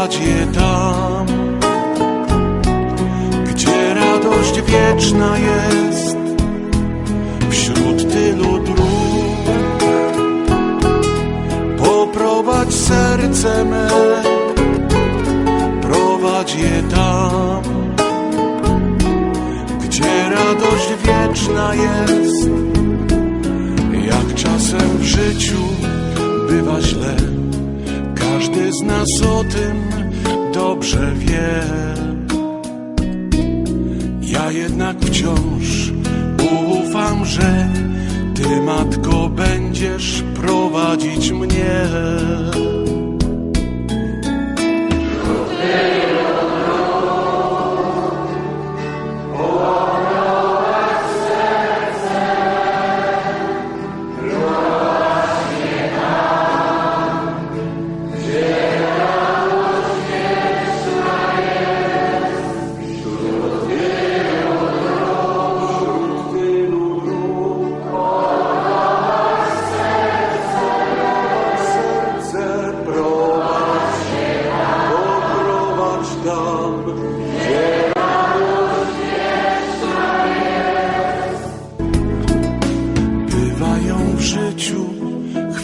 prowadź je tam, gdzie radość wieczna jest. Wśród tylu dróg poprowadź serce me, prowadź je tam, gdzie radość wieczna jest. Jak czasem w życiu bywa źle, każdy z nas o tym dobrze wie. Ja jednak wciąż ufam, że Ty, Matko, będziesz prowadzić mnie.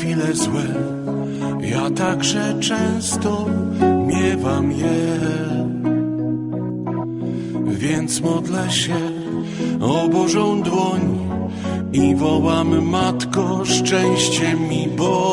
Chwile złe, ja także często miewam je. Więc modlę się o Bożą dłoń i wołam Matko, szczęście mi bądź.